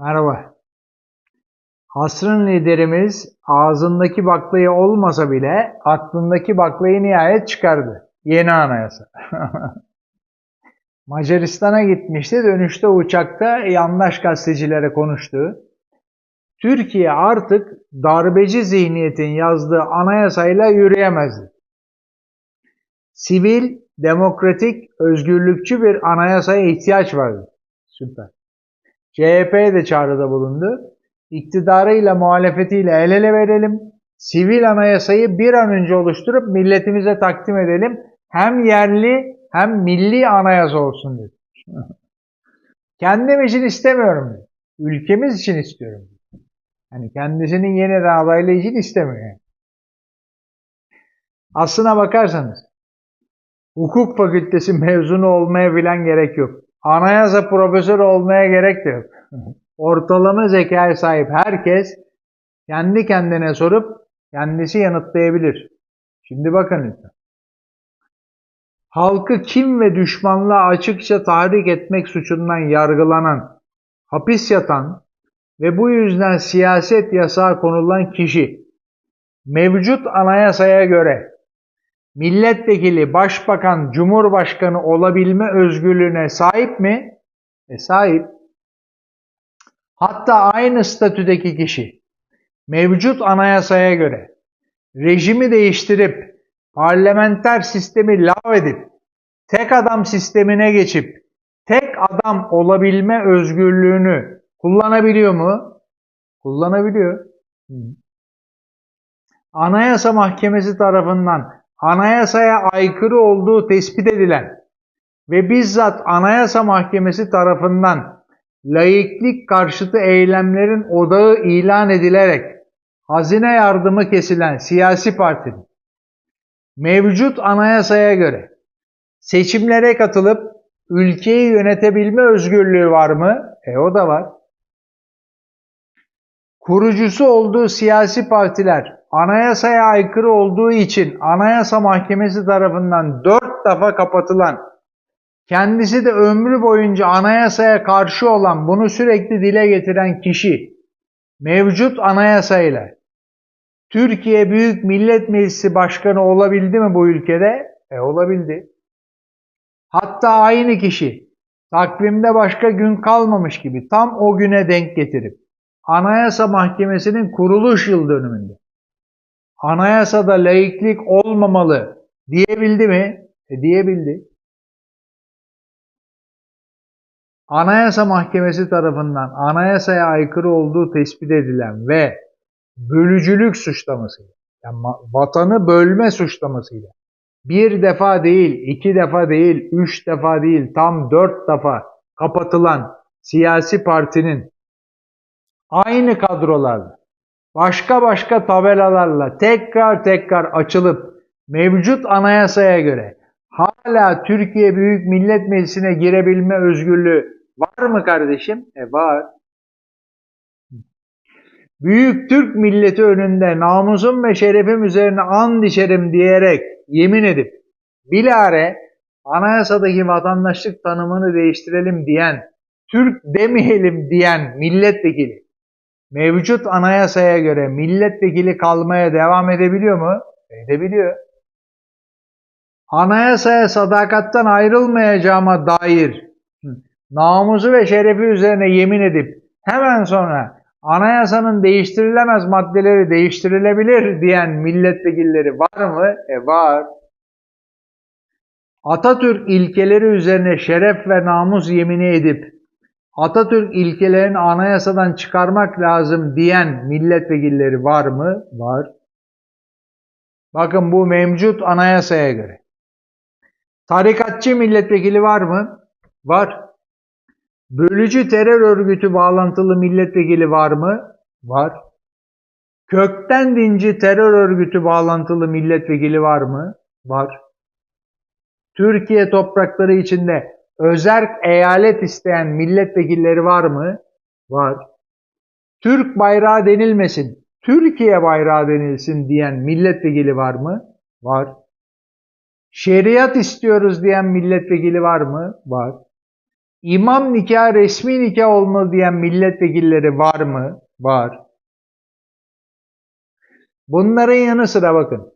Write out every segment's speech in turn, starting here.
Merhaba. Asrın liderimiz ağzındaki baklayı olmasa bile aklındaki baklayı nihayet çıkardı. Yeni anayasa. Macaristan'a gitmişti. Dönüşte uçakta yandaş gazetecilere konuştu. Türkiye artık darbeci zihniyetin yazdığı anayasayla yürüyemezdi. Sivil, demokratik, özgürlükçü bir anayasaya ihtiyaç vardı. Süper. CHP de çağrıda bulundu. İktidarıyla muhalefetiyle el ele verelim. Sivil anayasayı bir an önce oluşturup milletimize takdim edelim. Hem yerli hem milli anayasa olsun dedi. Kendim için istemiyorum dedi. Ülkemiz için istiyorum. dedi. Yani kendisinin yeniden adaylığı için istemiyor. Yani. Aslına bakarsanız hukuk fakültesi mezunu olmaya bilen gerek yok. Anayasa profesörü olmaya gerek de yok. Ortalama zekaya sahip herkes kendi kendine sorup kendisi yanıtlayabilir. Şimdi bakın lütfen. Halkı kim ve düşmanlığa açıkça tahrik etmek suçundan yargılanan, hapis yatan ve bu yüzden siyaset yasağı konulan kişi mevcut anayasaya göre milletvekili, başbakan, cumhurbaşkanı olabilme özgürlüğüne sahip mi? E sahip. Hatta aynı statüdeki kişi mevcut anayasaya göre rejimi değiştirip parlamenter sistemi lav edip tek adam sistemine geçip tek adam olabilme özgürlüğünü kullanabiliyor mu? Kullanabiliyor. Anayasa Mahkemesi tarafından anayasaya aykırı olduğu tespit edilen ve bizzat Anayasa Mahkemesi tarafından laiklik karşıtı eylemlerin odağı ilan edilerek hazine yardımı kesilen siyasi partinin mevcut anayasaya göre seçimlere katılıp ülkeyi yönetebilme özgürlüğü var mı? E o da var. Kurucusu olduğu siyasi partiler anayasaya aykırı olduğu için Anayasa Mahkemesi tarafından dört defa kapatılan, kendisi de ömrü boyunca anayasaya karşı olan, bunu sürekli dile getiren kişi, mevcut anayasayla Türkiye Büyük Millet Meclisi Başkanı olabildi mi bu ülkede? E olabildi. Hatta aynı kişi takvimde başka gün kalmamış gibi tam o güne denk getirip Anayasa Mahkemesi'nin kuruluş yıl dönümünde anayasada laiklik olmamalı diyebildi mi? E diyebildi. Anayasa Mahkemesi tarafından anayasaya aykırı olduğu tespit edilen ve bölücülük suçlamasıyla, yani vatanı bölme suçlamasıyla bir defa değil, iki defa değil, üç defa değil, tam dört defa kapatılan siyasi partinin aynı kadrolarla başka başka tabelalarla tekrar tekrar açılıp mevcut anayasaya göre hala Türkiye Büyük Millet Meclisi'ne girebilme özgürlüğü var mı kardeşim? E var. Büyük Türk milleti önünde namusum ve şerefim üzerine and içerim diyerek yemin edip bilare anayasadaki vatandaşlık tanımını değiştirelim diyen, Türk demeyelim diyen milletvekili mevcut anayasaya göre milletvekili kalmaya devam edebiliyor mu? Edebiliyor. Anayasaya sadakattan ayrılmayacağıma dair namusu ve şerefi üzerine yemin edip hemen sonra anayasanın değiştirilemez maddeleri değiştirilebilir diyen milletvekilleri var mı? E var. Atatürk ilkeleri üzerine şeref ve namus yemini edip Atatürk ilkelerini anayasadan çıkarmak lazım diyen milletvekilleri var mı? Var. Bakın bu mevcut anayasaya göre. Tarikatçı milletvekili var mı? Var. Bölücü terör örgütü bağlantılı milletvekili var mı? Var. Kökten dinci terör örgütü bağlantılı milletvekili var mı? Var. Türkiye toprakları içinde özerk eyalet isteyen milletvekilleri var mı? Var. Türk bayrağı denilmesin, Türkiye bayrağı denilsin diyen milletvekili var mı? Var. Şeriat istiyoruz diyen milletvekili var mı? Var. İmam nikah resmi nikah olmalı diyen milletvekilleri var mı? Var. Bunların yanı sıra bakın.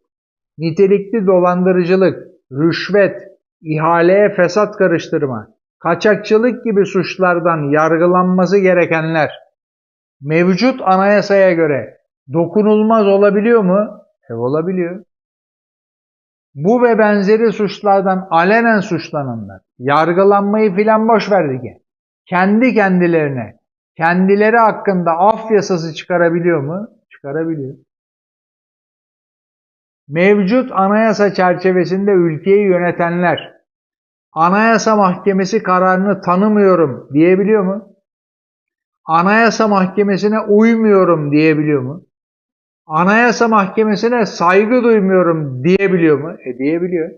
Nitelikli dolandırıcılık, rüşvet, ihaleye fesat karıştırma, kaçakçılık gibi suçlardan yargılanması gerekenler mevcut anayasaya göre dokunulmaz olabiliyor mu? E olabiliyor. Bu ve benzeri suçlardan alenen suçlananlar, yargılanmayı filan boş verdik ya. Kendi kendilerine, kendileri hakkında af yasası çıkarabiliyor mu? Çıkarabiliyor. Mevcut anayasa çerçevesinde ülkeyi yönetenler, anayasa mahkemesi kararını tanımıyorum diyebiliyor mu? Anayasa mahkemesine uymuyorum diyebiliyor mu? Anayasa Mahkemesi'ne saygı duymuyorum diyebiliyor mu? E diyebiliyor.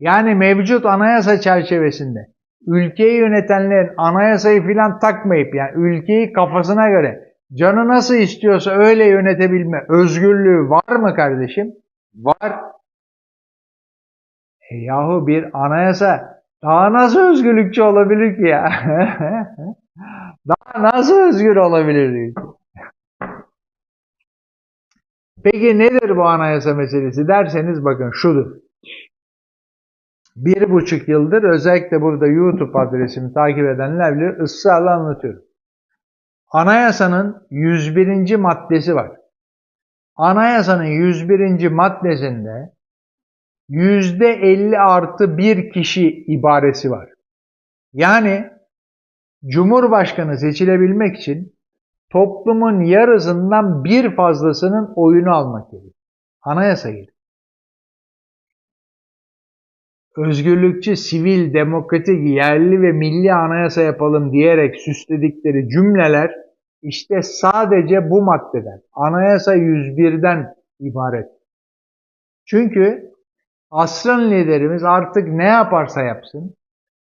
Yani mevcut anayasa çerçevesinde ülkeyi yönetenlerin anayasayı filan takmayıp yani ülkeyi kafasına göre canı nasıl istiyorsa öyle yönetebilme özgürlüğü var mı kardeşim? Var. E yahu bir anayasa daha nasıl özgürlükçü olabilir ki ya? daha nasıl özgür olabilir. Peki nedir bu anayasa meselesi derseniz bakın şudur. Bir buçuk yıldır özellikle burada YouTube adresimi takip edenler bilir ısrarla anlatıyorum. Anayasanın 101. maddesi var. Anayasanın 101. maddesinde %50 artı bir kişi ibaresi var. Yani Cumhurbaşkanı seçilebilmek için toplumun yarısından bir fazlasının oyunu almak gerekiyor. Anayasa gerekiyor. Özgürlükçü, sivil, demokratik, yerli ve milli anayasa yapalım diyerek süsledikleri cümleler işte sadece bu maddeden, anayasa 101'den ibaret. Çünkü asrın liderimiz artık ne yaparsa yapsın,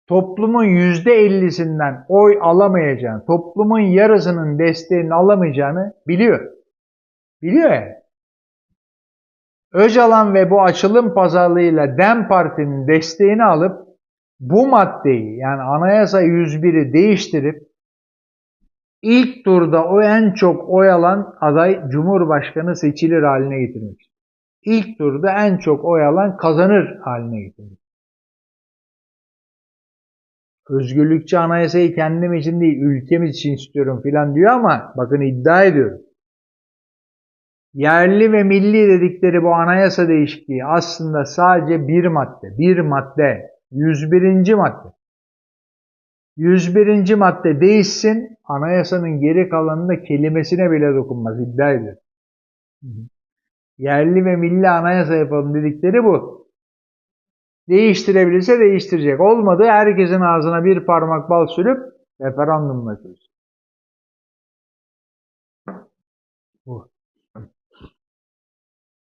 toplumun yüzde ellisinden oy alamayacağını, toplumun yarısının desteğini alamayacağını biliyor. Biliyor yani. Öcalan ve bu açılım pazarlığıyla DEM Parti'nin desteğini alıp bu maddeyi yani Anayasa 101'i değiştirip ilk turda o en çok oy alan aday Cumhurbaşkanı seçilir haline getirmiş. İlk turda en çok oy alan kazanır haline getirmiş özgürlükçü anayasayı kendim için değil ülkemiz için istiyorum filan diyor ama bakın iddia ediyorum. Yerli ve milli dedikleri bu anayasa değişikliği aslında sadece bir madde, bir madde, 101. madde. 101. madde değişsin, anayasanın geri kalanında kelimesine bile dokunmaz, iddia ediyor. Yerli ve milli anayasa yapalım dedikleri bu. Değiştirebilirse değiştirecek. Olmadı herkesin ağzına bir parmak bal sürüp referandumla çözecek.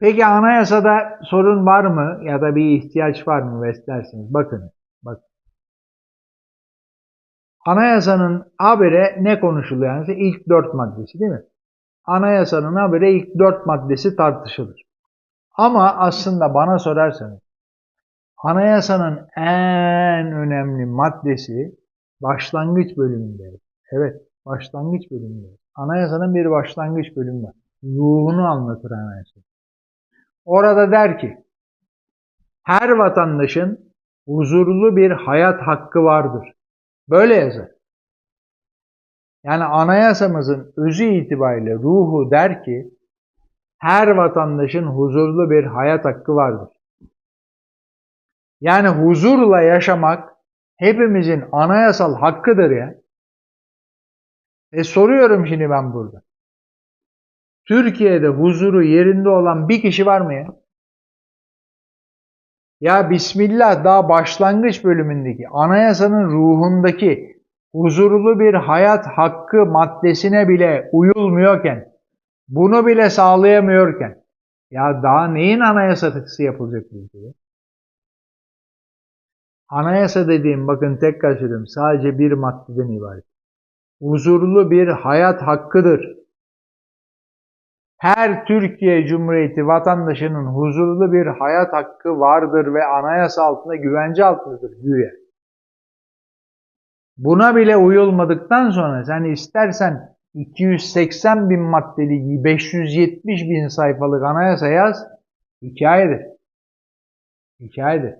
Peki anayasada sorun var mı ya da bir ihtiyaç var mı beslersiniz? Bakın, bak. Anayasanın habere ne konuşuluyor? Yani ilk dört maddesi değil mi? Anayasanın habere ilk dört maddesi tartışılır. Ama aslında bana sorarsanız Anayasanın en önemli maddesi başlangıç bölümünde. Evet, başlangıç bölümünde. Anayasanın bir başlangıç bölümü var. Ruhunu anlatır anayasa. Orada der ki, her vatandaşın huzurlu bir hayat hakkı vardır. Böyle yazar. Yani anayasamızın özü itibariyle ruhu der ki, her vatandaşın huzurlu bir hayat hakkı vardır. Yani huzurla yaşamak hepimizin anayasal hakkıdır ya. E soruyorum şimdi ben burada. Türkiye'de huzuru yerinde olan bir kişi var mı ya? Ya Bismillah daha başlangıç bölümündeki anayasanın ruhundaki huzurlu bir hayat hakkı maddesine bile uyulmuyorken, bunu bile sağlayamıyorken, ya daha neyin anayasası yapılacak ülkede? Anayasa dediğim bakın tekrar söylüyorum sadece bir maddeden ibaret. Huzurlu bir hayat hakkıdır. Her Türkiye Cumhuriyeti vatandaşının huzurlu bir hayat hakkı vardır ve anayasa altında güvence altındadır güya. Buna bile uyulmadıktan sonra sen istersen 280 bin maddeli 570 bin sayfalık anayasa yaz, hikayedir. Hikayedir.